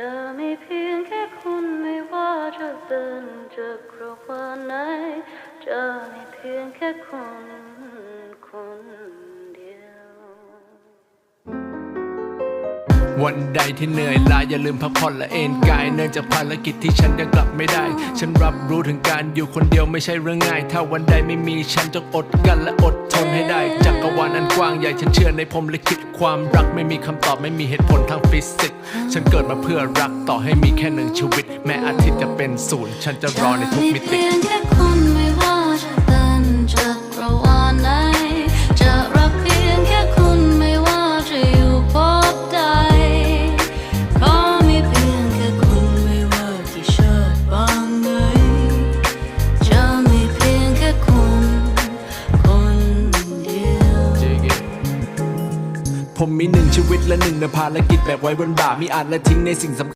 จะมีเพียงแค่คุณไม่ว่าจะเป็นจากครัวไหนจะมีเพียงแค่คุณคนเดียว วันใดที่เหนื่อยล้าอย่าลืมพักผ่อนและเอนกาย เนื่องจากภารกิจที่ฉันยังกลับไม่ได้ ฉันรับรู้ถึงการอยู่คนเดียวไม่ใช่เรื่องง่าย ถ้าวันใดไม่มีฉันจงอดกันและอดทนให้ได้จักรวาลอัน ว้างใหญ่ฉันเชื่อในพรหมลิขิตความรักไม่มีคำตอบไม่มีเหตุผลทางฟิสิกส์ฉันเกิดมาเพื่อรักต่อให้มีแค่หนึ่งชีวิต แม้อาทิตย์จะเป็นศูนย์ฉันจะรอในทุกมิติ ผมมีหนึ่งชีวิตและหนึ่งในภารกิจแบบไว้บนบ่ามีอ่านและทิ้งในสิ่งสำคัญ